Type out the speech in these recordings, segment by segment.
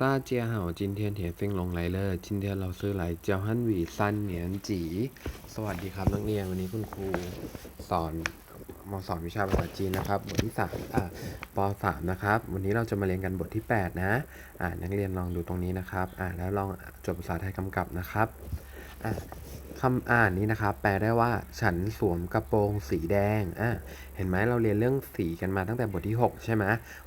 ต้าเจียเห่าจินเทียนเถียเซิงลงไลเลอร์จินเทียนเราซื้อไหลเจียวฮั่นหวีสั้นเหนียนจีสวัสดีครับนักเรียนวันนี้คุณครูสอนมาสอนวิชาภาษาจีนนะครับ บทที่สามอ่าปสามนะครับ วันนี้เราจะมาเรียนกันบทที่ 8 นะอ่านักเรียนลองดูตรงนี้นะครับอ่าแล้วลองจดภาษาไทยกำกับนะครับ คำอ่านนี้นะครับ แปลได้ว่าฉันสวมกระโปรงสีแดงอ่าเห็นไหมเราเรียนเรื่องสีกันมาตั้งแต่บทที่ 6 ใช่ไหม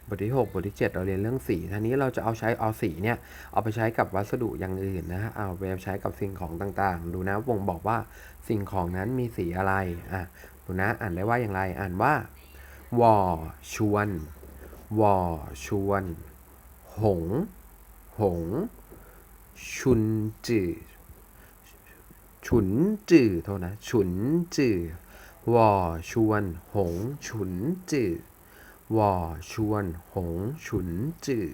บทที่ 6 บทที่ 7 เราเรียนเรื่องสีทีนี้เราจะเอาใช้เอาสีเนี่ยเอาไปใช้กับวัสดุอย่างอื่นนะเอาไปใช้กับสิ่งของต่างๆ ดูนะวงบอกว่าสิ่งของนั้นมีสีอะไรอะดูนะอ่านได้ว่าอย่างไรอ่านว่าวอชวนวอชวน หง หง ชุนจือ ฉุนจือโทษนะ ฉุนจือวอชวน หง ฉุนจือวอชวน หง ฉุนจือ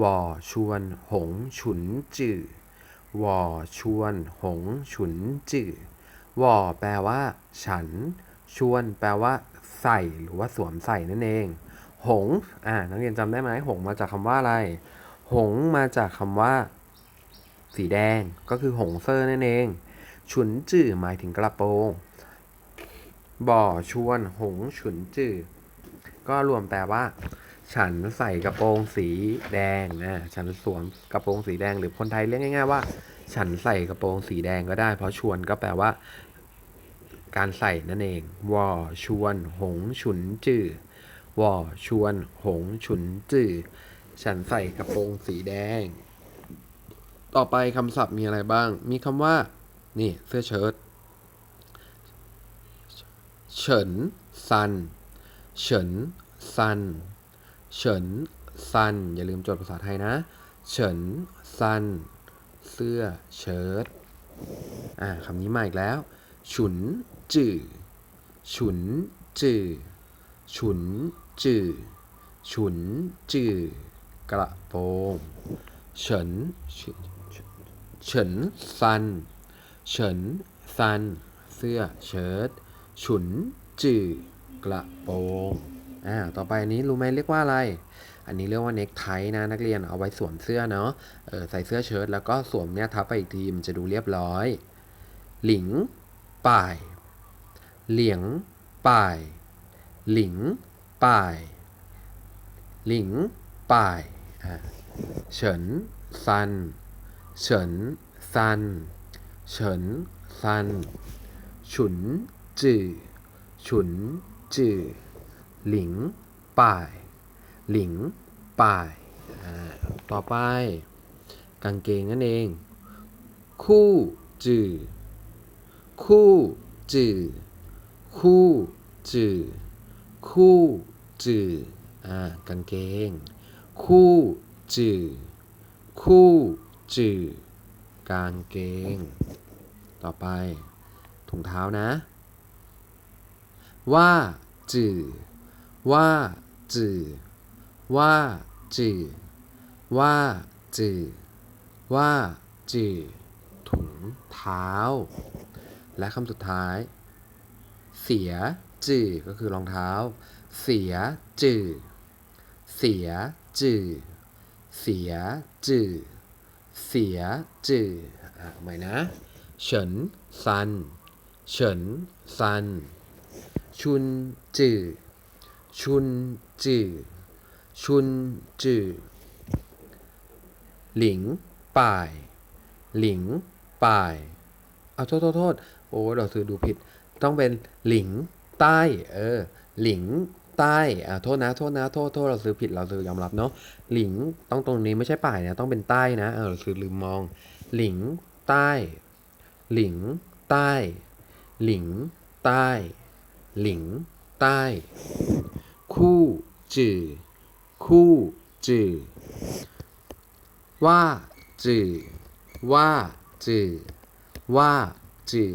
วอชวน หง ฉุนจื่อวอชวน หง ฉุนจื่อวอแปลว่า ฉัน ชวน แปลว่า ใส่หรือว่าสวมใส่นั่นเอง หง อ่า นักเรียนจำได้ไหมหงมาจากคำว่าอะไร หงมาจากคำว่า สีแดง ก็คือหงเซอร์นั่นเอง ฉุนจื่อหมายถึงกระโปรงบ่อชวนหงฉุนจื่อก็รวมแปลว่า ฉันใส่กระโปรงสีแดงนะฉันสวมกระโปรงสีแดงหรือคนไทยเรียกง่าย ๆ ว่า ฉันใส่กระโปรงสีแดงก็ได้ เพราะชวนก็แปลว่า การใส่นั่นเองวอชวน หงฉุนจื่อวอชวน หงฉุนจื่อฉันใส่กระโปรงสีแดง ต่อไปคำศัพท์มีอะไรบ้าง มีคำว่า นี่เสื้อเชิ้ตเฉินซัน เฉินซัน เฉินซัน อย่าลืมจดภาษาไทยนะ เฉินซัน เสื้อเชิ้ตอ่าคำนี้มาอีกแล้ว ฉุนจื่อ ฉุนจื่อ ฉุนจื่อ ฉุนจื่อกระโปรง เฉิน เฉินซัน เฉินซัน เสื้อเชิ้ตฉุน จื่อกระโปรงอ่าต่อไปอันนี้รู้ไหมเรียกว่าอะไร อันนี้เรียกว่าเน็กไทนะนักเรียนเอาไว้สวมเสื้อเนาะเออใส่เสื้อเชิ้ตแล้วก็สวมเนี่ยทับไปอีกทีมันจะดูเรียบร้อย หลิง ป่าย เหลียง ป่าย หลิง ป่าย หลิง ป่ายอ่าเฉินซัน เฉินซัน เฉินซัน ฉุนจื่อ ฉุนจื่อ หลิงป่าย หลิงป่ายอ่าต่อไป กางเกงนั่นเอง คู่จื่อ คู่จื่อ คู่จื่อ คู่จื่อ อ่า กางเกง คู่จื่อ คู่จื่อ กางเกง ต่อไป ถุงเท้านะ ว่าจื่อว่าจื่อว่าจื่อว่าจื่อว่าจื่อถุงเท้า และคำสุดท้าย เสียจื่อก็คือรองเท้า เสียจื่อเสียจื่อเสียจื่อ เสียจื่ออะใหม่นะ เฉินซัน เฉินซัน ชุนจื่อ ชุนจื่อ ชุนจื่อ หลิงป่าย หลิงป่าย เอาโทษโทษโทษโอ้เราซื้อดูผิด ต้องเป็นหลิงใต้ เออ หลิง ใต้อ่าโทษนะ โทษนะ โทษ โทษ เราซื้อผิด เราซื้อยอมรับเนาะ หลิง ต้องตรงนี้ไม่ใช่ป่ายนะ ต้องเป็นใต้นะเออเราซื้อลืมมอง หลิง ใต้ หลิง ใต้ หลิง ใต้ หลิง ใต้ คู่จื่อ คู่จื่อ ว่าจื่อ ว่าจื่อ ว่าจื่อ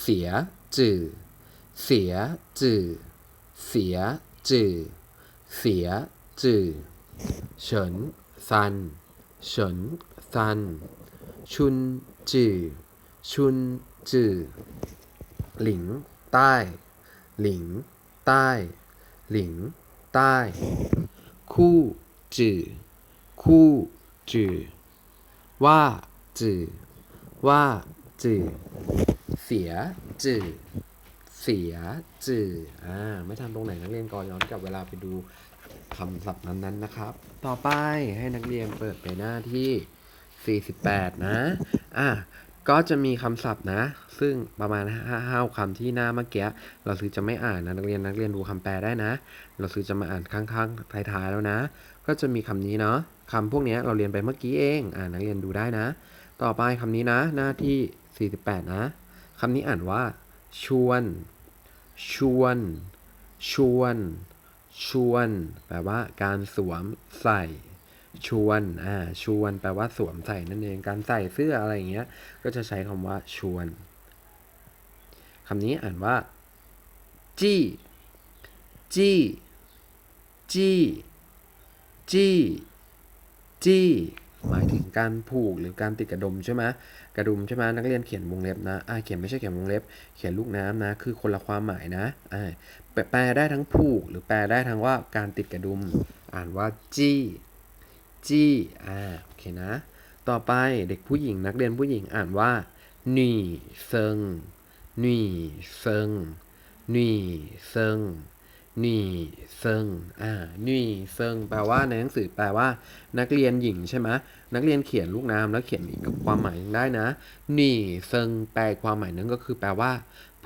เสียจื่อ เสียจื่อ เสียจื่อ เสียจื่อ เฉินซัน เฉินซัน ชุนจื่อ ชุนจื่อ หลิงใต้ หลิงใต้ หลิงใต้ คู่จื่อ คู่จือว่าจือว่าจือเสียจือ เสียจืออ่าไม่ทันตรงไหนนักเรียนก็ย้อนกลับเวลาไปดูคำศัพท์นั้นๆนะครับ ต่อไปให้นักเรียนเปิดไปหน้าที่ 48 นะ อะก็จะมีคำศัพท์นะ ซึ่งประมาณห้าคำที่หน้าเมื่อกี้เราซื้อจะไม่อ่านนะนักเรียนนักเรียนดูคำแปลได้นะ เราซื้อจะมาอ่านข้างๆท้ายๆแล้วนะ ก็จะมีคำนี้เนาะคำพวกนี้เราเรียนไปเมื่อกี้เองอ่านักเรียนดูได้นะ ต่อไปคำนี้นะ หน้าที่ 48 นะคำนี้อ่านว่า ชวน ชวน ชวน ชวน แปลว่าการสวมใส่ ชวน อ่า ชวน แปลว่าสวมใส่นั่นเอง การใส่เสื้ออะไรอย่างเงี้ย ก็จะใช้คำว่า ชวนคำนี้อ่านว่า จี้ จี้ จี้ จี้ จี้ หมายถึงการผูกหรือการติดกระดุมใช่ไหมกระดุมใช่ไหมนักเรียนเขียนวงเล็บนะอ่าเขียนไม่ใช่เขียนวงเล็บ เขียนลูกน้ำนะ คือคนละความหมายนะอ่าแปลได้ทั้งผูก หรือแปลได้ทั้งว่าการติดกระดุม อ่านว่าจี้จี้อ่าโอเคนะ ต่อไปเด็กผู้หญิงนักเรียนผู้หญิงอ่านว่าหนี่เซิงหนี่เซิงหนี่เซิง นี่เซิงอ่านี่เซิงแปลว่าในหนังสือแปลว่า นักเรียนหญิงใช่ไหมนักเรียนเขียนลูกน้ำแล้วเขียนอีกกับความหมายได้นะนี่เซิงแปลความหมายนึงก็คือแปลว่า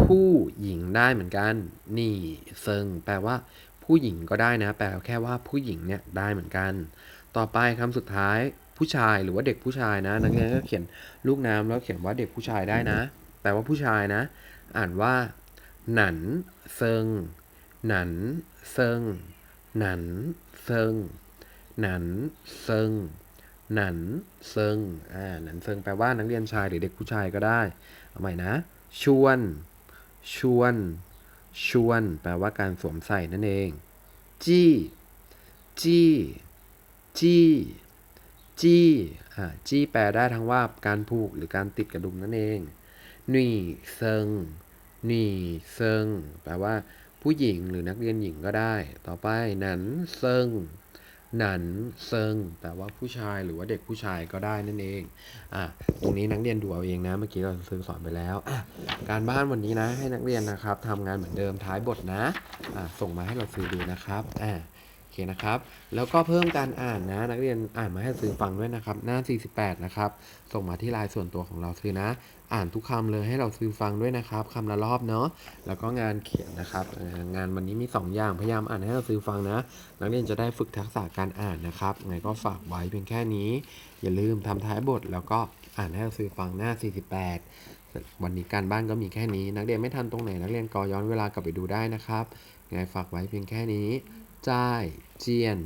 ผู้หญิงได้เหมือนกันนี่เซิงแปลว่า ผู้หญิงก็ได้นะ แปลแค่ว่าผู้หญิงเนี่ยได้เหมือนกัน ต่อไปคำสุดท้ายผู้ชายหรือว่าเด็กผู้ชายนะ นักเรียนก็เขียนลูกน้ำแล้วเขียนว่าเด็กผู้ชายได้นะ แปลว่าผู้ชายนะ อ่านว่า หนันเซิง หนันเซิง หนันเซิง หนันเซิง หนันเซิง อ่า หนันเซิงแปลว่านักเรียนชายหรือเด็กผู้ชายก็ได้ เอาใหม่นะ ชวน ชวน ชวน แปลว่าการสวมใส่นั่นเอง จี้ จี้ จี้ จี้ อ่า จี้แปลได้ทั้งว่าการผูกหรือการติดกระดุมนั่นเอง หนี่เซิง หนี่เซิง แปลว่า ผู้หญิงหรือนักเรียนหญิงก็ได้ ต่อไปหนันเซิงหนันเซิงแปลว่าผู้ชายหรือว่าเด็กผู้ชายก็ได้นั่นเองอะตรงนี้นักเรียนดูเอาเองนะ เมื่อกี้เราซื้อสอนไปแล้วอะการบ้านวันนี้นะให้นักเรียนนะครับทำงานเหมือนเดิมท้ายบทนะอะส่งมาให้เราซื้อดูนะครับอะ อเคนะครับ แล้วก็เพิ่มการอ่านนะ นักเรียนอ่านมาให้ซื้อฟังด้วยนะครับ หน้า 48 นะครับ ส่งมาที่ไลน์ส่วนตัวของเราซื้อนะ อ่านทุกคำเลยให้เราซื้อฟังด้วยนะครับคำละรอบเนาะ แล้วก็งานเขียนนะครับ งานวันนี้มี 2 อย่าง พยายามอ่านให้เราซื้อฟังนะ นักเรียนจะได้ฝึกทักษะการอ่านนะครับ ไงก็ฝากไว้เพียงแค่นี้ อย่าลืมทำท้ายบท แล้วก็อ่านให้เราซื้อฟังหน้า 48 วันนี้การบ้านก็มีแค่นี้ นักเรียนไม่ทันตรงไหน นักเรียนก็ย้อนเวลากลับไปดูได้นะครับ ไงฝากไว้เพียงแค่นี้ จ้ายเจียน